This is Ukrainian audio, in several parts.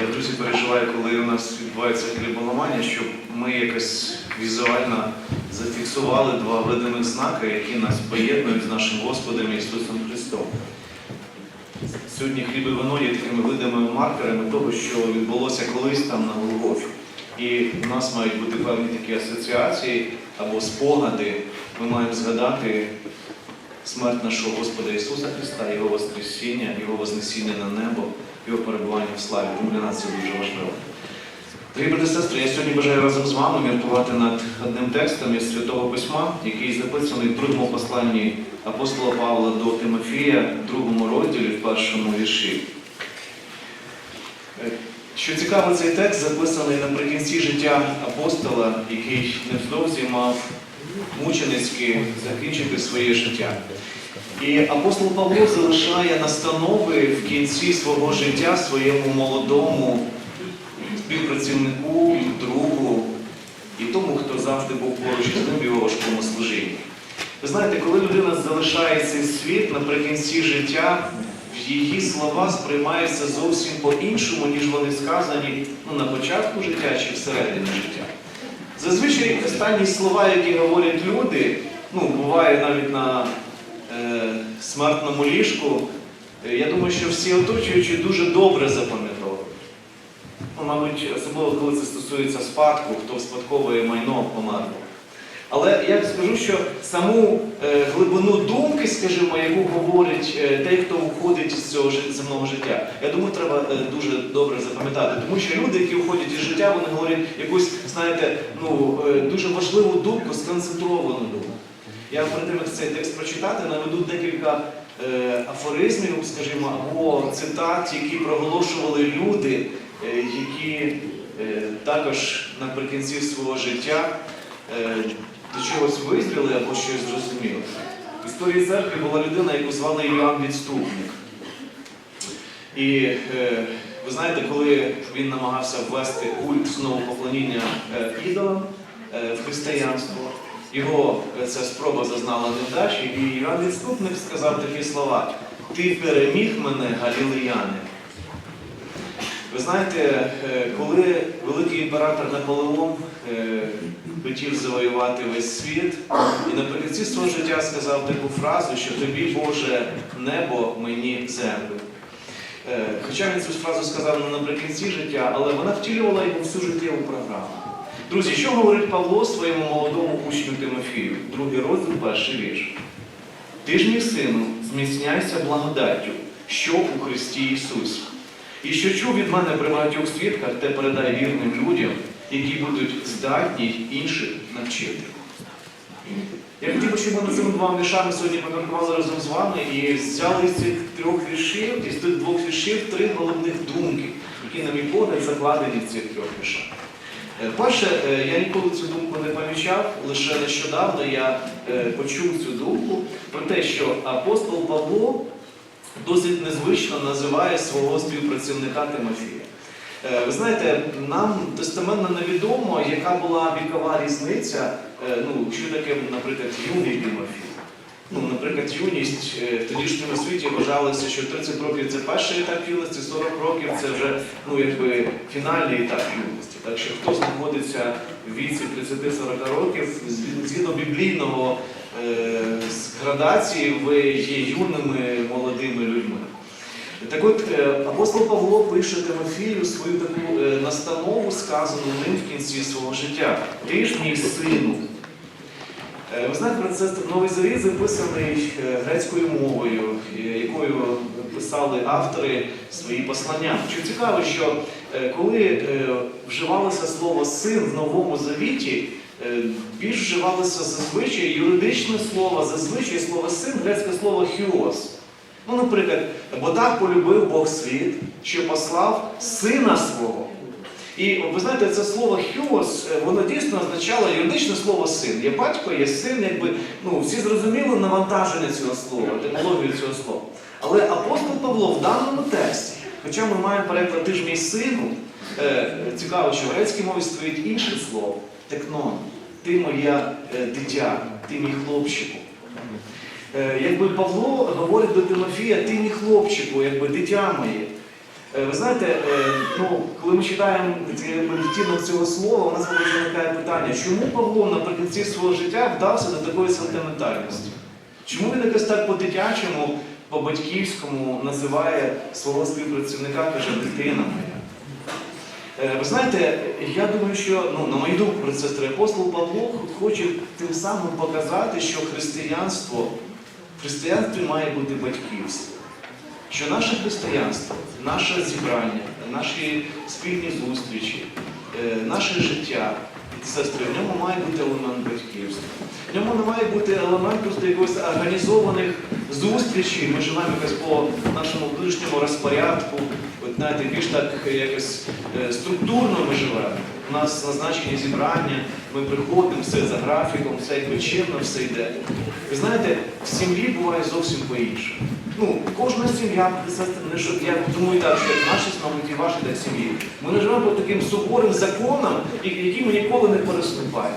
Я дуже переживаю, коли у нас відбувається хліболамання, щоб ми якось візуально зафіксували два видимих знаки, які нас поєднують з нашим Господом Ісусом Христом. Сьогодні хліб і вино є такими видимими маркерами того, що відбулося колись там на Голгофі. І в нас мають бути певні такі асоціації або спогади. Ми маємо згадати смерть нашого Господа Ісуса Христа, Його Воскресіння, Його Вознесіння на небо, Його перебування в славі. Тому для нас це дуже важливо. Дорогі брати сестри, я сьогодні бажаю разом з вами міркувати над одним текстом із Святого Письма, який записаний в другому посланні апостола Павла до Тимофія, в другому розділі, в першому вірші. Е, Що цікаво, цей текст записаний наприкінці життя апостола, який невдовзі мав мученицьки закінчити своє життя. І апостол Павло залишає настанови в кінці свого життя своєму молодому співпрацівнику, другу і тому, хто завжди був поруч із ним в його важкому служінні. Ви знаєте, коли людина залишає цей світ наприкінці життя, її слова сприймаються зовсім по-іншому, ніж вони сказані ну, на початку життя чи всередині життя. Зазвичай останні слова, які говорять люди, ну, буває навіть на е, смертному ліжку, е, я думаю, що всі оточуючі дуже добре запам'ятовують. Ну, мабуть, особливо коли це стосується спадку, хто спадковує майно померло. Але я скажу, що саму е, глибину думки, скажімо, яку говорить е, той, хто уходить з цього земного життя, я думаю, треба е, дуже добре запам'ятати. Тому що люди, які уходять із життя, вони говорять якусь, знаєте, ну, е, дуже важливу думку, сконцентровану думку. Я перед тим, як цей текст прочитати, наведу декілька е, афоризмів, скажімо, або цитат, які проголошували люди, е, які е, також наприкінці свого життя е, до чогось визріли або щось зрозуміли. В історії церкви була людина, яку звали Іоанн Відступник. І е, ви знаєте, коли він намагався ввести культ знову поклоніння е, ідолам е, в християнство, його е, ця спроба зазнала невдачі, і Іоанн Відступник сказав такі слова: Ти переміг мене, галілеяни. Ви знаєте, е, коли великий імператор Наполеон е, хотів завоювати весь світ, і наприкінці свого життя сказав таку фразу, що тобі, Боже, небо, мені землю. Е, Хоча він цю фразу сказав не наприкінці життя, але вона втілювала його всю життєву програму. Друзі, що говорить Павло своєму молодому учню Тимофію? Другий розділ, перший вірш. Ти ж, мій сину, зміцняйся благодаттю, що у Христі Ісусі. І що чув від мене при багатьох свідках, те передай вірним людям, які будуть здатні інших навчити. Я хотів би, щоб ми над цими двома віршами сьогодні поміркували разом з вами і взяли з цих трьох віршів, із тих двох віршів три головних думки, які, на мій погляд, закладені в цих трьох віршах. Е, Перше, е, я ніколи цю думку не помічав, лише нещодавно я е, почув цю думку про те, що апостол Павло досить незвично називає свого співпрацівника Тимофія. Е, Ви знаєте, нам достеменно невідомо, яка була вікова різниця, е, ну, що таке, наприклад, юний Тимофій. Ну, наприклад, юність е, в тодішньому світі вважалося, що 30 років це перший етап юності, 40 років це вже ну, якби, фінальний етап юності. Так що хто знаходиться в віці 30-40 років, згідно біблійного е, градації, ви є юними молодими людьми. Так от е, апостол Павло пише Тимофію свою таку е, настанову, сказану ним в кінці свого життя. Ти ж мій сину. Е, Ви знаєте, про це новий завіт записаний грецькою мовою, якою писали автори свої послання. Що цікаво, що коли вживалося слово син в новому завіті, більш вживалося зазвичай юридичне слово, зазвичай слово син, грецьке слово хіос. Ну, наприклад, бо так полюбив Бог світ, що послав сина свого. І ви знаєте, це слово хіос, е, воно дійсно означало юридичне слово син. Є батько, є син, якби ну, всі зрозуміли навантаження цього слова, етимологію цього слова. Але апостол Павло в даному тексті, хоча ми маємо переклад ти ж мій сину, е, цікаво, що в грецькій мові стоїть інше слово текнон. Ти моя е, дитя, ти мій хлопчику. Е, Якби Павло говорить до Тимофія, ти мій хлопчику, якби дитя моє. Е, Ви знаєте, е, ну, коли ми читаємо відтінок цього слова, у нас виникає питання, чому Павло наприкінці свого життя вдався до такої сентиментальності? Чому він якось так по-дитячому, по-батьківському називає свого співпрацівника, каже, дитина моя? Ви знаєте, я думаю, що ну, на мою думку, про сестри, апостол Павло хоче тим самим показати, що християнство, християнстві має бути батьківство. Що наше християнство, наше зібрання, наші спільні зустрічі, е, наше життя, сестри, в ньому має бути елемент батьківства. В ньому не має бути елемент просто якогось організованих зустрічей. Ми живемо якось по нашому внутрішньому розпорядку. От знаєте, більш так якось структурно ми живемо. У нас назначені зібрання, ми приходимо, все за графіком, все якби чинно, все йде. Ви знаєте, в сім'ї буває зовсім по-іншому. Ну, кожна сім'я, я думаю так, що як наші, і ваші так сім'ї. Ми не живемо по таким суворим законам, які ми ніколи не переступаємо.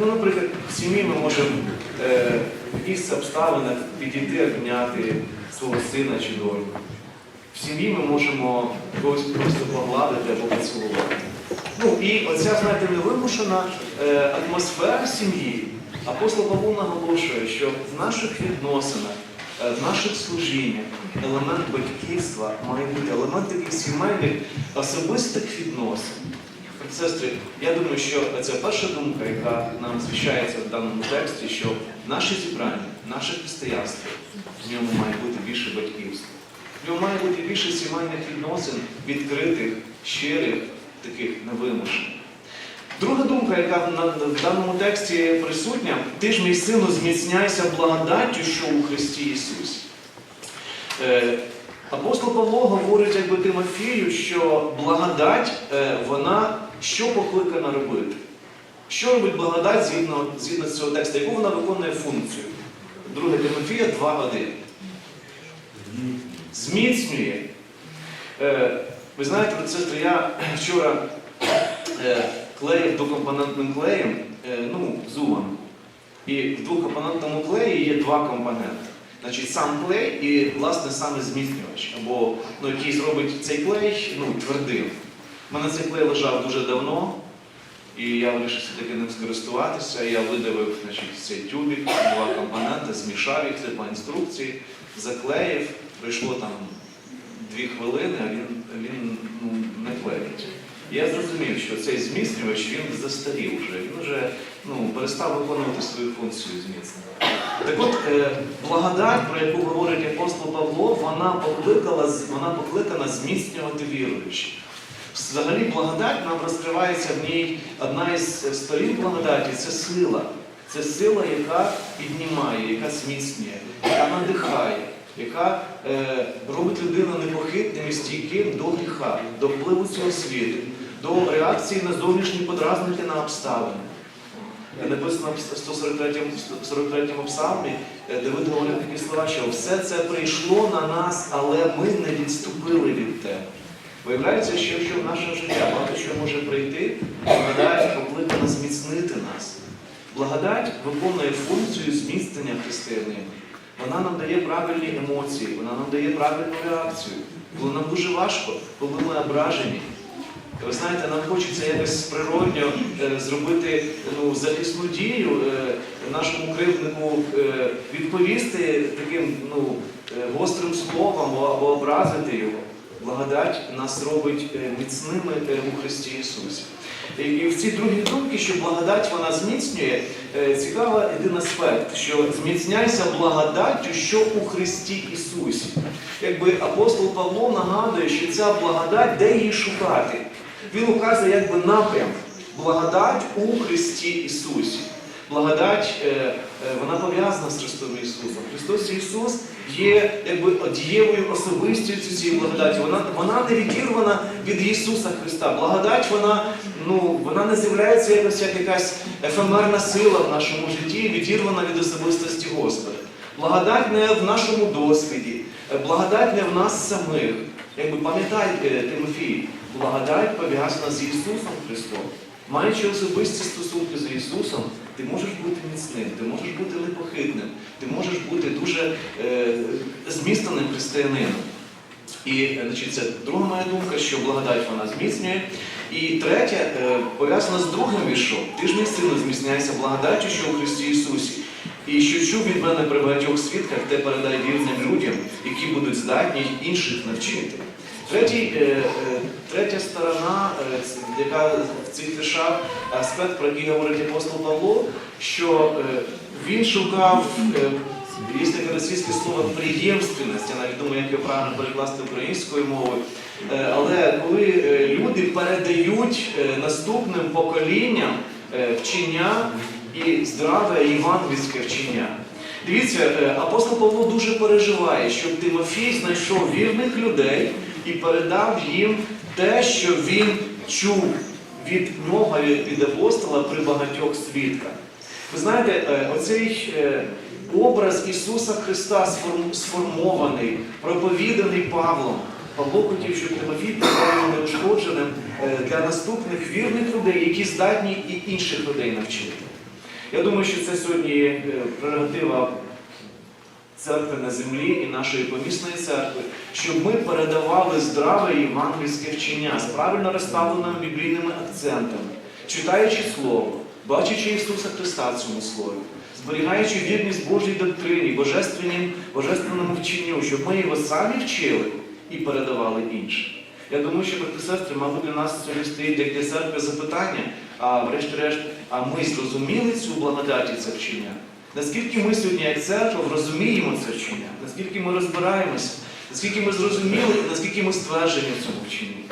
Ну, наприклад, в сім'ї ми можемо е, в якихось обставинах підійти, обняти свого сина чи доньку. В сім'ї ми можемо когось просто погладити або поцілувати. Ну і оця, знаєте, невимушена е, атмосфера сім'ї. Апостол Павло наголошує, що в наших відносинах, е, в наших служіннях елемент батьківства має бути елемент таких сімейних особистих відносин. Сестри, я думаю, що це перша думка, яка нам звіщається в даному тексті, що наше зібрання, наше християнство, в ньому має бути більше батьківства. В ньому має бути більше сімейних відносин, відкритих, щирих, таких невимушених. Друга думка, яка в даному тексті присутня, ти ж мій сину, зміцняйся благодаттю, що у Христі Ісусі. Е, Апостол Павло говорить якби Тимофію, що благодать, е, вона що покликана робити? Що робить благодать згідно, згідно з цього тексту? Яку вона виконує функцію? 2 Тимофія 2.1. Зміцнює. Е, ви знаєте, от, сестри, я вчора е, клеїв двокомпонентним клеєм, е, ну, зубом. І в двокомпонентному клеї є два компоненти. Значить, сам клей і, власне, саме зміцнювач, або ну, який зробить цей клей ну, твердим. У мене цей клей лежав дуже давно, і я вирішив все-таки ним скористуватися. Я видавив значить, цей тюбик, два компоненти, змішав їх це по інструкції, заклеїв, пройшло там дві хвилини, а він, він ну, не клеїть. Я зрозумів, що цей зміцнювач він застарів вже, він вже ну, перестав виконувати свою функцію зміцнення. Так от, е, благодать, про яку говорить апостол Павло, вона покликала, вона покликана зміцнювати віруючих. Взагалі, благодать нам розкривається в ній одна із сторін благодаті це сила. Це сила, яка піднімає, яка зміцнює, яка надихає, яка е, робить людину непохитним і стійким до гріха, до впливу цього світу, до реакції на зовнішні подразники на обставини. Е, Написано в 143 43 псалмі, е, Давид говорить такі слова, що все це прийшло на нас, але ми не відступили від тебе. Виявляється, що якщо в наше життя багато що може прийти, благодать покликана зміцнити нас. Благодать виконує функцію зміцнення християнина. Вона нам дає правильні емоції, вона нам дає правильну реакцію. Коли нам дуже важко, коли ми ображені. Ви знаєте, нам хочеться якось природньо е, зробити ну, захисну дію е, нашому кривднику, е, відповісти таким ну, гострим словом або, образити його. Благодать нас робить міцними у Христі Ісусі. І, в цій другій думці, що благодать вона зміцнює, е, цікавий один аспект, що зміцняйся благодаттю, що у Христі Ісусі. Якби апостол Павло нагадує, що ця благодать, де її шукати? Він указує якби напрям благодать у Христі Ісусі. Благодать е, е, вона пов'язана з Христом Ісусом. Христос Ісус є якби дієвою особистістю цієї благодаті. Вона, вона не відірвана від Ісуса Христа. Благодать вона, ну, вона не з'являється якось як якась ефемерна сила в нашому житті, відірвана від особистості Господа. Благодать не в нашому досвіді, е, благодать не в нас самих. Якби пам'ятай, Тимофій, благодать пов'язана з Ісусом Христом. Маючи особисті стосунки з Ісусом, ти можеш бути міцним, ти можеш бути непохитним, ти можеш бути дуже е, зміцненим християнином. І значить, це друга моя думка, що благодать вона зміцнює. І третє, е, пов'язано з другим віршом. Ти ж мій зміцняється зміцняйся благодаттю, що у Христі Ісусі. І що чув від мене при багатьох свідках, те передай вірним людям, які будуть здатні інших навчити. Третій, е, е, третя сторона, е, яка в цих віршах аспект, про який говорить апостол Павло, що він шукав, є таке російське слово приємственність, я навіть думаю, як його правильно перекласти українською мовою. Але коли люди передають наступним поколінням вчення і здраве євангельське вчення. Дивіться, е, апостол Павло дуже переживає, щоб Тимофій знайшов вірних людей і передав їм те, що він чув від нього, від апостола при багатьох свідках. Ви знаєте, е, оцей е, образ Ісуса Христа сформований, проповіданий Павлом. Павло хотів, щоб Тимофій передав неушкодженим для наступних вірних людей, які здатні і інших людей навчити. Я думаю, що це сьогодні е, прерогатива церкви на землі і нашої помісної церкви, щоб ми передавали здраве євангельське вчення з правильно розставленими біблійними акцентами, читаючи Слово, бачачи Ісуса Христа в цьому слові, зберігаючи вірність Божій доктрині, божественному вченню, щоб ми його самі вчили і передавали іншим. Я думаю, що, брати сестри, мабуть, для нас сьогодні стоїть як для церкви запитання, а врешті-решт, а ми зрозуміли цю благодать і це вчення? Наскільки ми сьогодні, як церква, розуміємо це вчення, наскільки ми розбираємося, наскільки ми зрозуміли наскільки ми стверджені в цьому вченні,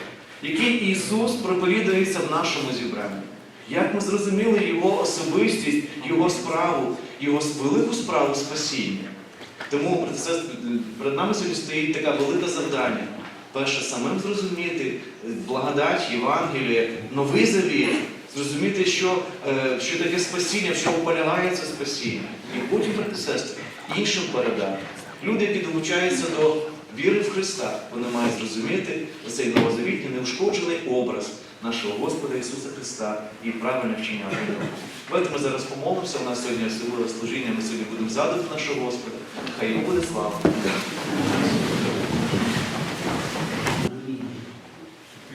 який Ісус проповідується в нашому зібранні, як ми зрозуміли Його особистість, Його справу, Його велику справу спасіння. Тому перед нами сьогодні стоїть таке велике завдання. Перше, самим зрозуміти е, благодать, Євангеліє, новий завіт, зрозуміти, що, е, що таке спасіння, в чому полягає це спасіння. І потім, брати сестри, іншим передати. Люди, які долучаються до віри в Христа, вони мають зрозуміти цей новозавітній неушкоджений образ нашого Господа Ісуса Христа і правильне вчення нього. Давайте ми зараз помолимося. У нас сьогодні особливе служіння, ми сьогодні будемо згадувати нашого Господа. Хай йому буде слава.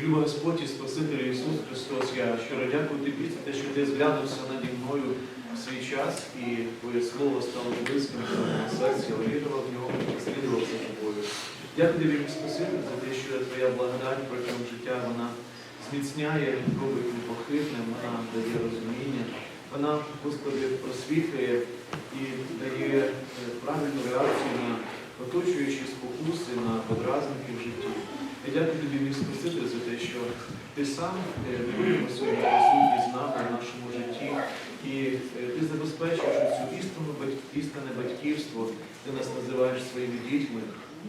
Люба Господь і Спаситель Ісус Христос, я щиро дякую тобі за те, що ти зглянувся наді мною в свій час і твоє слово стало близьким до серця, я вірував в нього, і слідував за тобою. Дякую тобі, Спаситель, за те, що твоя благодать протягом життя вона зміцняє, робить непохитним, вона дає розуміння, вона, Господи, просвітлює і дає е, правильну реакцію на оточуючі спокуси, на подразники в житті. Я дякую тобі, мій Спаситель, за те, що ти сам виявив свою присутність з в нашому житті, і е, ти забезпечуєш цю істину, істинне батьківство, ти нас називаєш своїми дітьми.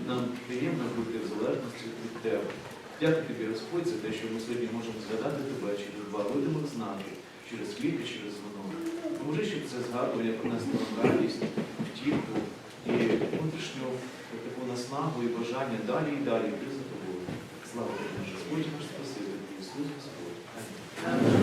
Нам приємно бути в залежності від тебе. Дякую тобі, Господь, за те, що ми сьогодні можемо згадати тебе через два видимих знаки, через і через вино. Поможи, щоб це згадування принесло нам радість, втіху і внутрішню таку наснагу і бажання далі і далі. Слава наш Господь, наш Спаситель, Ісус Господь. Амінь.